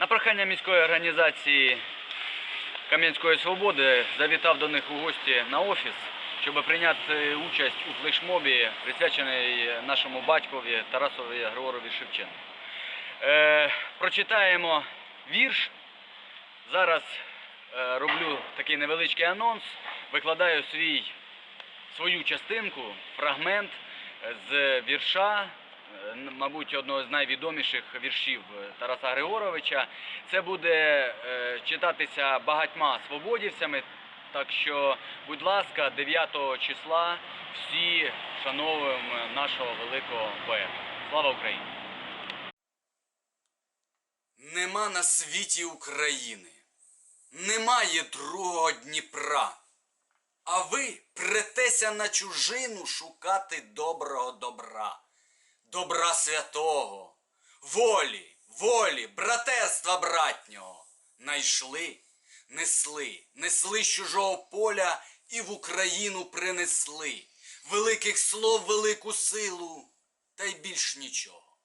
На прохання міської організації Кам'янської Свободи завітав до них у гості на офіс, щоб прийняти участь у флешмобі, присвячений нашому батькові Тарасові Григорові Шевченку. Е, прочитаємо вірш. Зараз е, роблю такий невеличкий анонс, викладаю свій, свою частинку, фрагмент з вірша, мабуть, одного з найвідоміших віршів е, Тараса Григоровича. Це буде е, читатися багатьма свободівцями. Так що, будь ласка, 9 числа всі шановуємо нашого великого поета. Слава Україні! Нема на світі України, немає другого Дніпра. А ви претеся на чужину шукати доброго добра, добра святого, волі, волі, братерства братнього. Найшли, несли, несли з чужого поля і в Україну принесли великих слов, велику силу, та й більш нічого.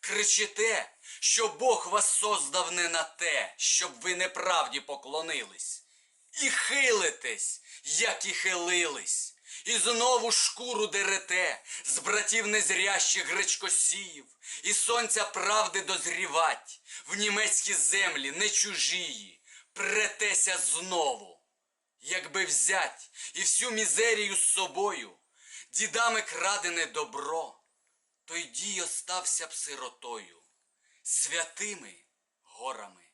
Кричите, що Бог вас создав не на те, щоб ви неправді поклонились. І хилитесь, як і хилились, і знову шкуру дерете з братів незрящих гречкосіїв, і сонця правди дозрівать в німецькі землі не чужії, претеся знову. Якби взять і всю мізерію з собою, дідами крадене добро, той дій остався б сиротою, святими горами